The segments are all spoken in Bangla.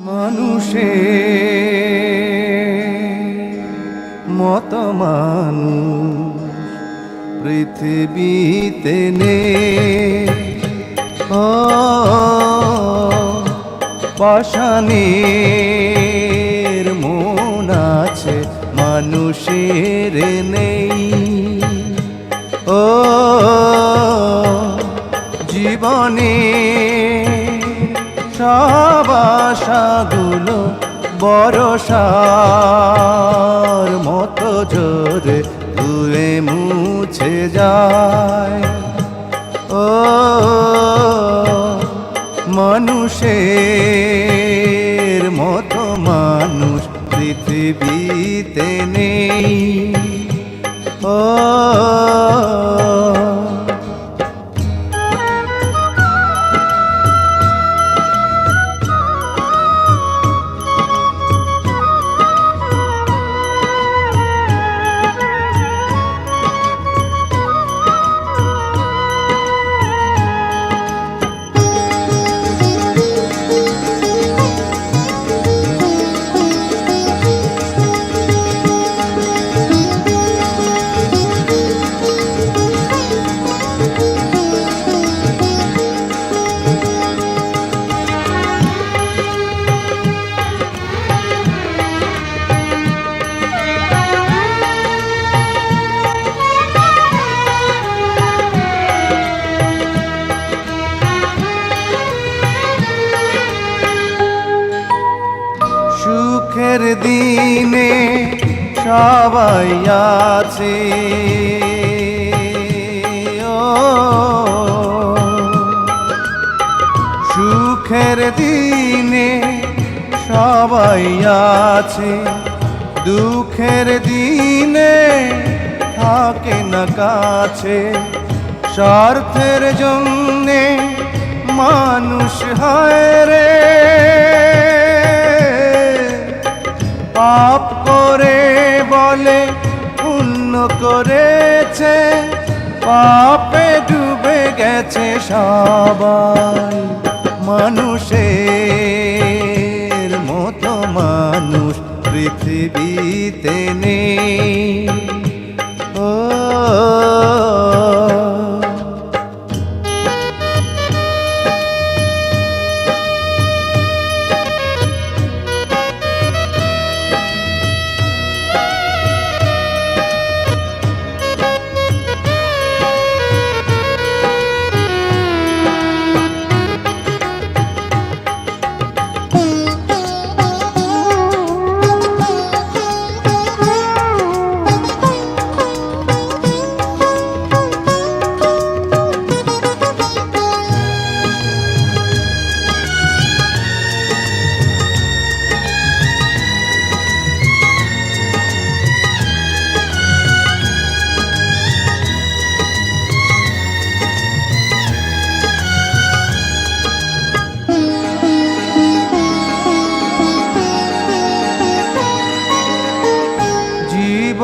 মানুষে মত মানুষ পৃথিবীতে নে মন আছে মানুষের নেই। ও জীবনে সব আশাগুলো বরসার মতো জোরে ধুয়ে মুছে যায়। ও মানুষের মতো মানুষ পৃথিবীতে নেই। ও সবাই আছে। সুখের দিনে সবাই আছে। দুঃখের দিনে থাকে না কাছে। স্বার্থের জন্যে মানুষ হয় রে। পাপ করে বলে পূর্ণ করেছে পাপে ডুবে গেছে সবাই। মানুষের মতো মানুষ পৃথিবীতে নেই। ও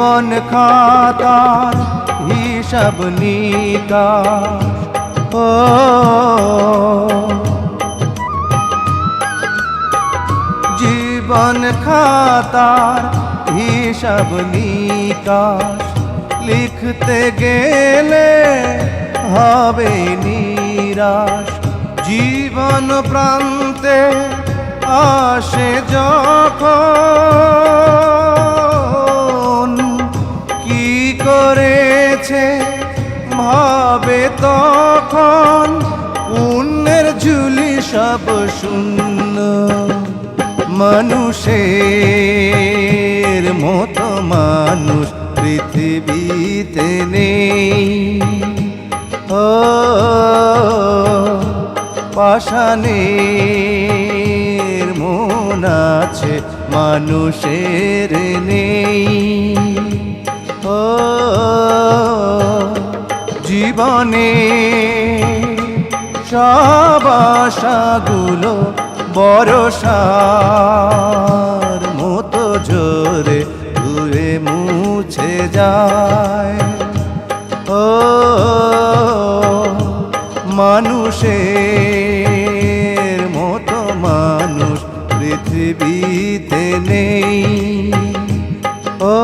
জীবন খাতার হিসাব নিকাশ ও। জীবন খাতার হিসাব নিকাশ লিখতে গেলে হবে নিরাশ। জীবন প্রান্তে আসে যখন করেছে ভাবে তখন পুণ্যের ঝুলি সব শূন্য। মানুষের মতো মানুষ পৃথিবীতে নেই। ও, পাষাণের মন আছে, মানুষের নেই। ও জীবনে সব আশাগুলো বরসার মতো জোরে ধুয়ে মুছে যায়। ও মানুষের মতো মানুষ পৃথিবীতে নেই। ও